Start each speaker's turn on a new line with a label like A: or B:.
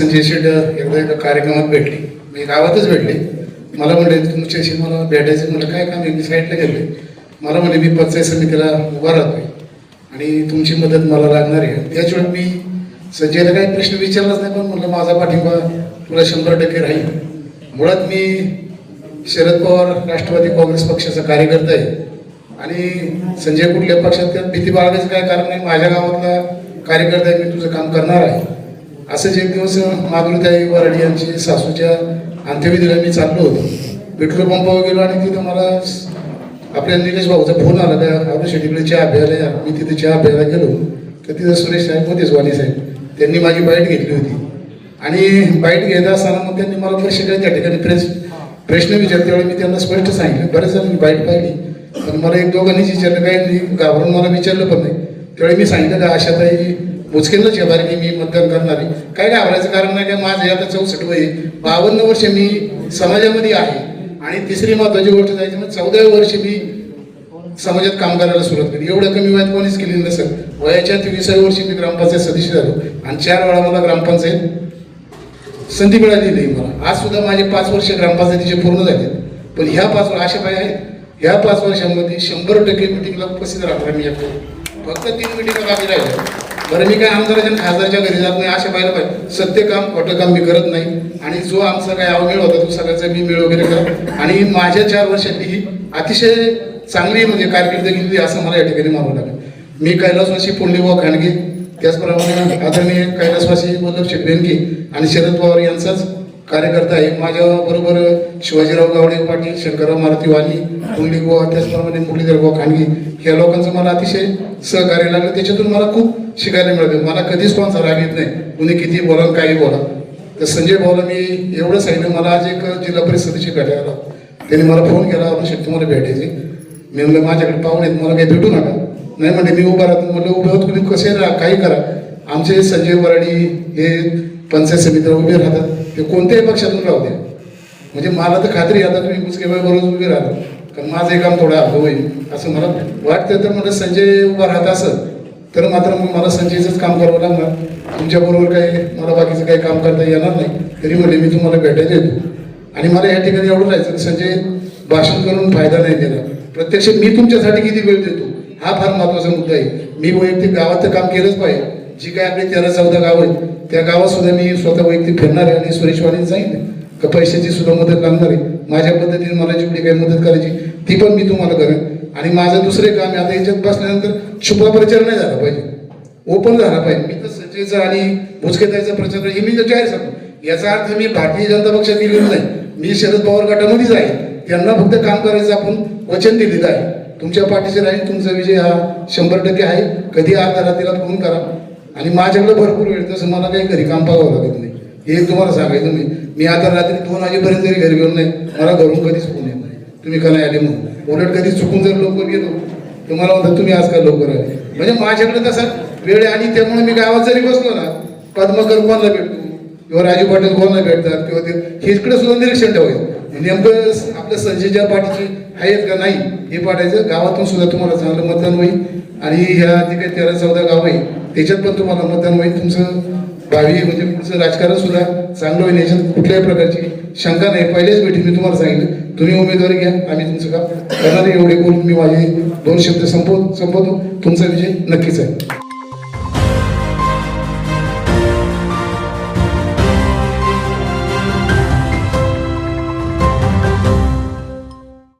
A: संजय शेट एकदा एका कार्यक्रमात भेटली. मी गावातच भेटले. मला म्हणले तुमच्याशी मला भेटायचं म्हणलं काय काम आहे? मी साईडला गेले. मला म्हणे मी पंचायत समितीला उभा राहतोय आणि तुमची मदत मला लागणार आहे. त्याच्यावेळी मी संजयला काही प्रश्न विचारलाच नाही पण म्हणलं माझा पाठिंबा तुला शंभर टक्के राहील. मुळात मी शरद पवार राष्ट्रवादी काँग्रेस पक्षाचा कार्यकर्ता आहे. आणि संजय कुठल्या पक्षात भीती बाळगायचं काय कारण नाही. माझ्या गावातला कार्यकर्ता आहे मी तुझं काम करणार आहे. असंच एक दिवस माधुरीताई वराडी यांची सासूच्या अंत्यविधीला मी चाललो होतो. पेट्रोल पंपावर गेलो आणि तिथं मला आपल्या निलेश भाऊचा फोन आला त्या आपण शेतीकडे चहा प्यायला या. मी तिथे चहा प्यायला गेलो. तर तिथं सुरेश साहेब होतेच वाणी साहेब. त्यांनी माझी बाईट घेतली होती. आणि बाईट घेत असताना मग त्यांनी मला प्रश्न केले. त्या ठिकाणी प्रेस प्रश्न विचारले त्यावेळी मी त्यांना स्पष्ट सांगितलं बरेच जण मी बाईट पाहिली. पण मला एक दोघांनीच विचारलं काही नाही घाबरून मला विचारलं पण नाही. त्यावेळी मी सांगितलं का आशाताई मुचकेलच शेजारी मी मी मतदान करणार. आहे काय घाबरायचं कारण नाही काय माझं आता चौसष्ट वय बावन्न वर्ष मी समाजामध्ये आहे. आणि तिसरी महत्वाची गोष्ट जायची म्हणजे चौदाव्या वर्षी मी समाजात काम करायला सुरुवात केली. एवढं कमी वयात कोणीच केली नसेल. वयाच्या तेविसाव्या वर्षी मी ग्रामपंचायत सदस्य झालो. आणि चार वेळा मला ग्रामपंचायत संधी मिळाली नाही मला. आज सुद्धा माझे पाच वर्ष ग्रामपंचायतीचे पूर्ण झाले पण ह्या पाच वर्ष अशा काय आहेत. ह्या पाच वर्षामध्ये शंभर टक्के मिटिंगला उपस्थित राहणार मी एकटो. फक्त तीन मिटिंग बाकी राहिल्या? बरं मी काय आमदाराच्या आणि खासदारच्या घरी जात नाही असे पाहिलं पाहिजे. सत्य काम खोटं काम मी करत नाही. आणि जो आमचा काय अवमेळ होता तो सगळ्याचा मी मेळ वगैरे करा आणि माझ्या चार वर्षातली ही अतिशय चांगली म्हणजे कारकीर्द केली असं मला या ठिकाणी मानावं लागेल. मी कैलासवासी पुंडलिबा खांडगे त्याचप्रमाणे आता मी कैलासवासी वल्लभ शेटबेनकी आणि शरद पवार यांचाच कार्यकर्ता आहे माझ्याबरोबर शिवाजीराव गावडे पाटील शंकरराव मारुती वाणी पुंडलिक गोवा त्याचप्रमाणे मुरलीधर बुवा खानगी ह्या लोकांचं मला अतिशय सहकार्य लागलं. त्याच्यातून मला खूप शिकायला मिळतं मला कधीच कोणाचा राग येत नाही. कुणी किती बोला काही बोला. तर संजय भाऊला मी एवढं सांगितलं मला आज एक जिल्हा परिषदेची भेटायला आला. त्यांनी मला फोन केला आपण शेट मला भेटायची मी म्हणलं माझ्याकडे पाहून येत मला काही भेटू नका. नाही म्हणजे मी उभा राहतो. म्हणलं उभं होत तुम्ही कसे राहा? काही करा. आमचे संजय वराडी हे पंचायत समितीला उभे राहतात. ते कोणत्याही पक्षातून राहू द्या. म्हणजे मला तर खात्री आता तुम्ही मुसकेबाई बरोबर उभे राहतो कारण माझं हे काम थोडं अभव होईल असं मला वाटतं तर मला संजय उभा राहत असत तर मात्र मग मला संजयचंच काम करावं लागणार. तुमच्याबरोबर काही मला बाकीचं काही काम करता येणार नाही. तरी म्हणजे मी तुम्हाला भेटायला येतो. आणि मला या ठिकाणी एवढं राहायचं संजय भाषण करून फायदा नाही देणार. प्रत्यक्ष मी तुमच्यासाठी किती वेळ देतो? हा फार महत्त्वाचा मुद्दा आहे. मी वैयक्तिक गावात तर काम केलंच पाहिजे. जी काय आपली तेरा चौदा गाव आहेत त्या गावात सुद्धा मी स्वतः वैयक्तिक फिरणार आहे आणि सुरेश वाणीने सांगितलं का पैशाची सुद्धा मदत लागणार आहे. माझ्या पद्धतीने मला जेवढी काही मदत करायची ती पण मी तुम्हाला करेन. आणि माझं दुसरे काम आता याच्यात बसल्यानंतर छुपा प्रचार नाही झाला पाहिजे. ओपन झाला पाहिजे. मी तर संजयचा आणि भुजकेताईचा प्रचार हे मी तर जाहीर सांगतो. याचा अर्थ मी भारतीय जनता पक्षात गेलेलो नाही. मी शरद पवार गटामध्येच आहे. त्यांना फक्त काम करायचं आपण वचन दिलेलं आहे. तुमच्या पाठीचे राहील तुमचा विजय हा शंभर टक्के आहे. कधी अर्धा रात्रीला फोन करा. आणि माझ्याकडे भरपूर वेळ तसं मला काही घरी काम पाहावं लागत नाही. हे तुम्हाला सांगायचं मी मी आता रात्री दोन वाजेपर्यंत जरी घरी गेलो नाही. मला घरून कधीच फोन येत नाही. तुम्ही का नाही आले म्हणून. उलट कधी चुकून जर लवकर गेलो तर मला म्हणतात तुम्ही आज काय लवकर आले? म्हणजे माझ्याकडे तसा वेळ आहे आणि त्यामुळे मी गावात जरी बसलो ना पद्मकर कोणाला भेटतो किंवा राजू पाटील कोणाला भेटतात किंवा ते हे इकडे सुद्धा निरीक्षण ठेवायचं. म्हणजे नेमकं आपल्या संजयच्या पाठीची आहेत का नाही हे पाठायचं. गावातून सुद्धा तुम्हाला चांगलं मतदान होईल. आणि ह्या जे काही तेरा चौदा गाव आहे त्याच्यात पण तुम्हाला मतदान होईल. तुमचं भावी म्हणजे पुढचं राजकारण सुद्धा चांगलं होईल. याच्यात कुठल्याही प्रकारची शंका नाही. पहिल्याच भेटी मी तुम्हाला सांगितलं. तुम्ही उमेदवारी घ्या. आम्ही तुमचं काम करणार एवढे बोलून मी माझे दोन शब्द संपव संपवतो. तुमचा विजय नक्कीच आहे.